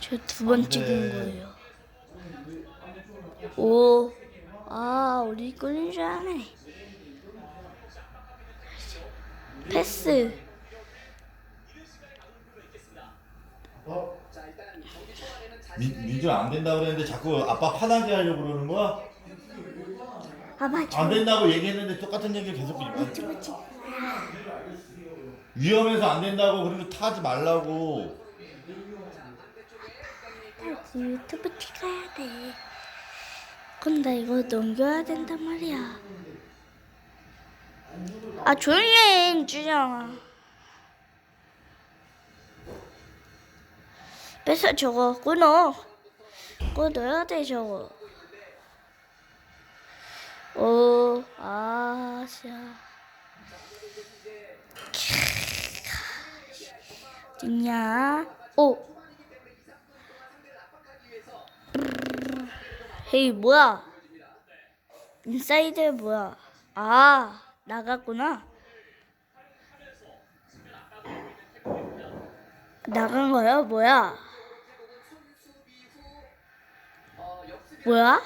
저 두번안 찍은 돼. 거예요. 오, 아, 우리 끌린 줄 아네. 패스. 민, 민준 안 된다 그랬는데 자꾸 아빠 화나게 하려고 그러는 거야? 아, 맞아. 안 된다고 얘기했는데 똑같은 얘기를 계속 해. 유튜브 찍. 위험해서 안 된다고 그리고 타지 말라고 다시 유튜브 찍어야 돼. 근데 이거 넘겨야 된단 말이야. 아, 조용히 해, 주잖아. 뺏어 저거 끊어. 끊어야 돼 저거. 오, 아샤. 어딨냐? 오. 헤이 뭐야? 인사이드 뭐야? 아 나갔구나. 나간 거야? 뭐야? 뭐야?